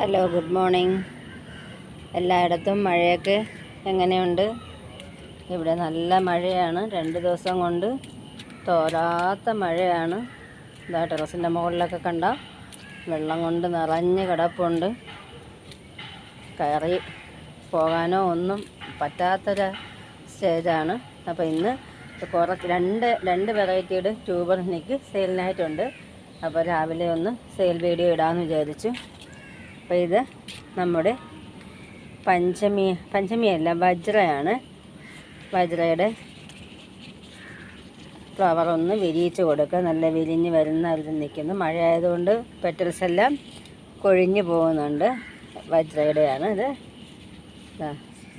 Hello good morning എല്ലായിടത്തും മഴയൊക്കെ എങ്ങനെയുണ്ട്? ഇവിടെ നല്ല മഴയാണ്. രണ്ട് ദിവസം കൊണ്ട് തോരാത്ത മഴയാണ്. ഇതാ ടെറസിന്റെ മുകളിലൊക്കെ കണ്ട വെള്ളം കൊണ്ട് നിറഞ്ഞ് കിടപ്പുണ്ട്. കയറി പോകാനോ ഒന്നും പറ്റാത്തൊരു സ്റ്റേജാണ്. അപ്പോൾ ഇന്ന് കുറച്ച് രണ്ട് രണ്ട് വെറൈറ്റിയുടെ ട്യൂബർ എനിക്ക് സെയിലിനായിട്ടുണ്ട് അപ്പോൾ രാവിലെ ഒന്ന് സെയിൽ വീഡിയോ ഇടാമെന്ന് വിചാരിച്ചു. അപ്പോൾ ഇത് നമ്മുടെ പഞ്ചമി പഞ്ചമിയല്ല വജ്രയാണ്. വജ്രയുടെ ഫ്ലവർ ഒന്ന് വിരിയിച്ച് കൊടുക്കുക. നല്ല വിരിഞ്ഞ് വരുന്ന ഇതിൽ നിൽക്കുന്നു. മഴ ആയതുകൊണ്ട് പെറ്റൽസ് എല്ലാം കൊഴിഞ്ഞു പോകുന്നുണ്ട്. വജ്രയുടെയാണ് ഇത്.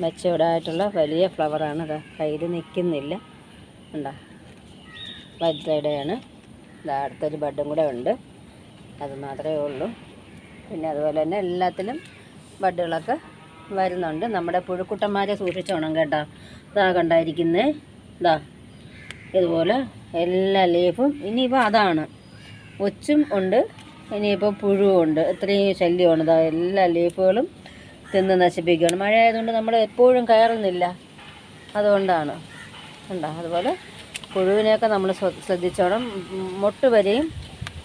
മെച്ചൂർഡ് ആയിട്ടുള്ള വലിയ ഫ്ലവറാണ് ഇത് കയ്യിൽ നിൽക്കുന്നില്ല. ഉണ്ടോ വജ്രയുടെയാണ്. ഇതാ അടുത്തൊരു ബഡും കൂടെ ഉണ്ട്. അത് മാത്രമേ ഉള്ളൂ. പിന്നെ അതുപോലെ തന്നെ എല്ലാത്തിലും ബഡുകളൊക്കെ വരുന്നുണ്ട്. നമ്മുടെ പുഴുക്കുട്ടന്മാരെ സൂക്ഷിച്ചോണം കേട്ടോ. ഇതാ കണ്ടായിരിക്കുന്നത് ഇതാ. ഇതുപോലെ എല്ലാ ലീഫും ഇനിയിപ്പോൾ അതാണ്. ഒച്ചും ഉണ്ട്. ഇനിയിപ്പോൾ പുഴുവും ഉണ്ട്. ഇത്രയും ശല്യമാണ്. ഇതാ എല്ലാ ലീഫുകളും തിന്ന് നശിപ്പിക്കുകയാണ്. മഴ ആയതുകൊണ്ട് നമ്മൾ എപ്പോഴും കയറുന്നില്ല. അതുകൊണ്ടാണ്. ഉണ്ടോ അതുപോലെ പുഴുവിനെയൊക്കെ നമ്മൾ ശ്രദ്ധിച്ചോണം. മൊട്ട് വരെയും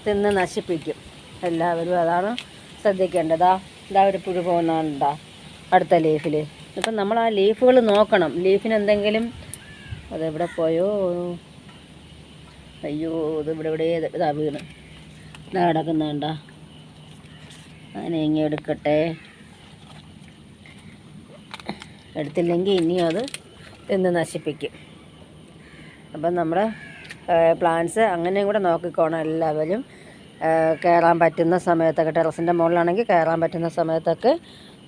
തിന്ന് നശിപ്പിക്കും. എല്ലാവരും അതാണ് ശ്രദ്ധിക്കേണ്ടതാ. ഇതാ ഒരു പുഴു പോകുന്നുണ്ടാ അടുത്ത ലീഫിൽ ഇപ്പം നമ്മൾ ആ ലീഫുകൾ നോക്കണം. ലീഫിന് എന്തെങ്കിലും അതെവിടെ പോയോ? അയ്യോ ഇത് ഇവിടെ ഇവിടെ ഇതാ വീണ്. ഇതാ കിടക്കുന്നുണ്ടാ അതിനെ ഇങ്ങി എടുക്കട്ടെ. എടുത്തില്ലെങ്കിൽ ഇനിയും അത് തിന്ന് നശിപ്പിക്കും. അപ്പം നമ്മുടെ പ്ലാന്റ്സ് അങ്ങനെയും കൂടെ നോക്കിക്കോണം എല്ലാവരും. കയറാൻ പറ്റുന്ന സമയത്തൊക്കെ ടെറസിന്റെ മുകളിലാണെങ്കിൽ കയറാൻ പറ്റുന്ന സമയത്തൊക്കെ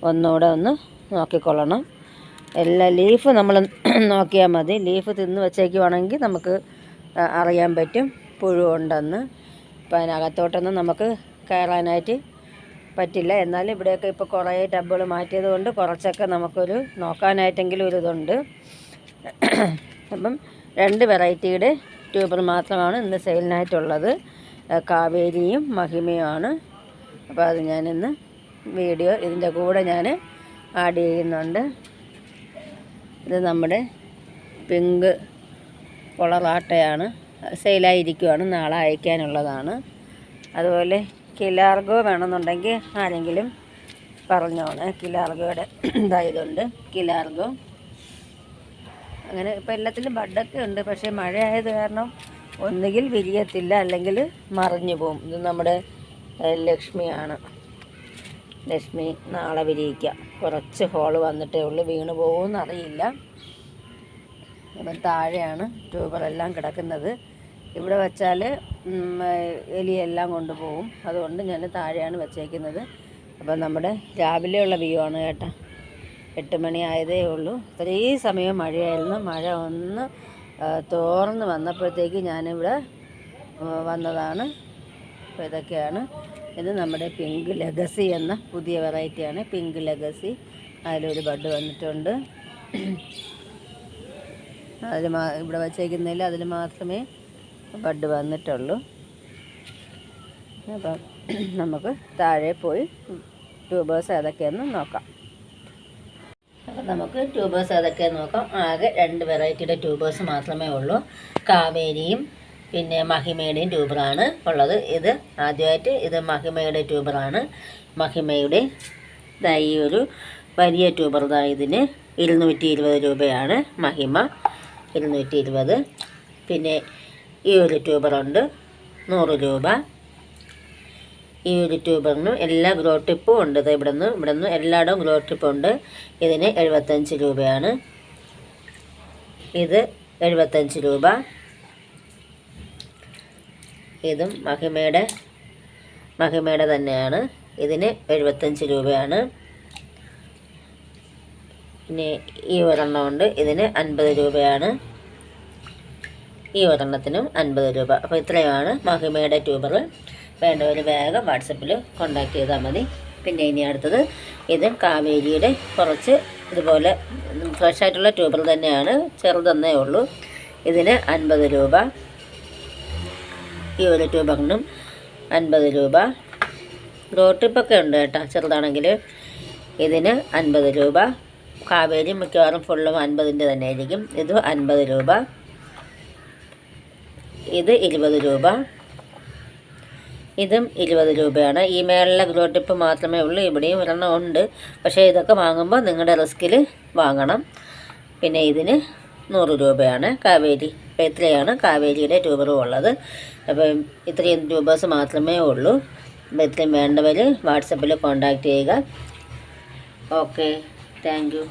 ഒന്നുകൂടെ ഒന്ന് നോക്കിക്കൊള്ളണം. എല്ലാ ലീഫ് നമ്മൾ നോക്കിയാൽ മതി. ലീഫ് തിന്ന് വെച്ചേക്കുവാണെങ്കിൽ നമുക്ക് അറിയാൻ പറ്റും പുഴു ഉണ്ടെന്ന്. അപ്പം അതിനകത്തോട്ടൊന്നും നമുക്ക് കയറാനായിട്ട് പറ്റില്ല. എന്നാലും ഇവിടെയൊക്കെ ഇപ്പോൾ കുറേ ടബുകൾ മാറ്റിയത് കൊണ്ട് കുറച്ചൊക്കെ നമുക്കൊരു നോക്കാനായിട്ടെങ്കിലും ഒരു ഇതുണ്ട്. അപ്പം രണ്ട് വെറൈറ്റിയുടെ ട്യൂബർ മാത്രമാണ് ഇന്ന് സെയിലിനായിട്ടുള്ളത്. കാവേരിയും മഹിമയുമാണ്. അപ്പോൾ അത് ഞാനിന്ന് വീഡിയോ ഇതിന്റെ കൂടെ ഞാൻ ആഡ് ചെയ്യുന്നുണ്ട്. ഇത് നമ്മുടെ പിങ്ക് കൊളറാട്ടയാണ് സെയിലായിരിക്കുവാണ് നാളെ അയക്കാനുള്ളതാണ്. അതുപോലെ കിലാർഗോ വേണമെന്നുണ്ടെങ്കിൽ ആരെങ്കിലും പറഞ്ഞോണ് കിലാർഗോയുടെ ഇതായതുണ്ട് കിലാർഗോ. അങ്ങനെ ഇപ്പോൾ എല്ലാത്തിലും ബഡൊക്കെ ഉണ്ട്. പക്ഷേ മഴ ആയത് കാരണം ഒന്നുകിൽ വിരിയത്തില്ല അല്ലെങ്കിൽ മറിഞ്ഞു പോകും ഇത് നമ്മുടെ ലക്ഷ്മിയാണ്. ലക്ഷ്മി നാളെ വിരിയിക്കുക കുറച്ച് ഹോൾ വന്നിട്ടേ ഉള്ളൂ. വീണ് പോകുമെന്ന് അറിയില്ല അപ്പം താഴെയാണ് ട്യൂബറെല്ലാം കിടക്കുന്നത്. ഇവിടെ വച്ചാൽ എലിയെല്ലാം കൊണ്ടുപോകും. അതുകൊണ്ട് ഞാൻ താഴെയാണ് വെച്ചേക്കുന്നത്. അപ്പം നമ്മുടെ രാവിലെയുള്ള വ്യൂ ആണ് കേട്ടോ. എട്ട് മണി ആയതേ ഉള്ളൂ. ഇത്രയും സമയം മഴയായിരുന്നു. മഴ ഒന്ന് തോർന്ന് വന്നപ്പോഴത്തേക്ക് ഞാനിവിടെ വന്നതാണ്. അപ്പോൾ ഇതൊക്കെയാണ്. ഇത് നമ്മുടെ പിങ്ക് ലെഗസി എന്ന പുതിയ വെറൈറ്റിയാണ്. Pink legacy. അതിലൊരു ബഡ് വന്നിട്ടുണ്ട്. അതിൽ മാ ഇവിടെ വച്ചേക്കുന്നതിൽ അതിൽ മാത്രമേ ബഡ് വന്നിട്ടുള്ളൂ. അപ്പം നമുക്ക് താഴെ പോയി ട്യൂബേഴ്സ് ഏതൊക്കെയെന്ന് നോക്കാം. അപ്പം നമുക്ക് ട്യൂബേഴ്സ് അതൊക്കെ നോക്കാം. ആകെ രണ്ട് വെറൈറ്റിയുടെ ട്യൂബേഴ്സ് മാത്രമേ ഉള്ളൂ. കാവേരിയും പിന്നെ മഹിമയുടെയും ട്യൂബറാണ് ഉള്ളത്. ഇത് ആദ്യമായിട്ട് ഇത് മഹിമയുടെ ട്യൂബറാണ് മഹിമയുടെ ദാ ഈ ഒരു വലിയ ട്യൂബർ ദാ ഇതിന് ഇരുന്നൂറ്റി ഇരുപത് രൂപയാണ് മഹിമ. ഇരുന്നൂറ്റി ഇരുപത് പിന്നെ ഈ ഒരു ട്യൂബറുണ്ട് നൂറ് രൂപ. ഈ ഒരു ട്യൂബറിനും എല്ലാ ഗ്രോ ടിപ്പും ഉണ്ട്. ഇവിടെ നിന്ന് ഇവിടെ നിന്ന് എല്ലായിടവും ഗ്രോ ടിപ്പും ഉണ്ട്. ഇതിന് എഴുപത്തഞ്ച് രൂപയാണ്. ഇത് എഴുപത്തഞ്ച് രൂപ. ഇതും മഹിമയുടെ മഹിമയുടെ തന്നെയാണ്. ഇതിന് എഴുപത്തഞ്ച് രൂപയാണ്. പിന്നെ ഈ ഒരെണ്ണം ഉണ്ട്. ഇതിന് അൻപത് രൂപയാണ്. ഈ ഒരെണ്ണത്തിനും അൻപത് രൂപ. അപ്പോൾ ഇത്രയുമാണ് മഹിമയുടെ ട്യൂബർ വേണ്ടവർ വേഗം വാട്സപ്പിൽ കോണ്ടാക്ട് ചെയ്താൽ മതി. പിന്നെ ഇനി അടുത്തത് ഇത് കാവേരിയുടെ കുറച്ച് ഇതുപോലെ ഫ്രഷ് ആയിട്ടുള്ള ട്യൂബർ തന്നെയാണ് ചെറുതെന്നേ ഉള്ളൂ. ഇതിന് അൻപത് രൂപ. ഈ ഒരു ട്യൂബറിനും അൻപത് രൂപ. ഗ്രോ ട്രിപ്പൊക്കെ ഉണ്ട് കേട്ടോ ചെറുതാണെങ്കിൽ. ഇതിന് അൻപത് രൂപ. കാവേരി മിക്കവാറും ഫുള്ളും അൻപതിന്റെ തന്നെ ആയിരിക്കും ഇത് അൻപത് രൂപ. ഇത് ഇരുപത് രൂപ. ഇതും ഇരുപത് രൂപയാണ്. ഈ മേളിലെ ഗ്ലോ ടിപ്പ് മാത്രമേ ഉള്ളൂ. ഇവിടെയും ഒരെണ്ണം ഉണ്ട്. പക്ഷേ ഇതൊക്കെ വാങ്ങുമ്പോൾ നിങ്ങളുടെ റിസ്കിൽ വാങ്ങണം. പിന്നെ ഇതിന് നൂറ് രൂപയാണ് കാവേരി. അപ്പോൾ ഇത്രയാണ് കാവേരിയുടെ ട്യൂബറും ഉള്ളത്. അപ്പം ഇത്രയും ട്യൂബേഴ്സ് മാത്രമേ ഉള്ളൂ. അപ്പോൾ ഇത്രയും വേണ്ടവർ വാട്സപ്പിൽ കോൺടാക്റ്റ് ചെയ്യുക. ഓക്കെ. താങ്ക്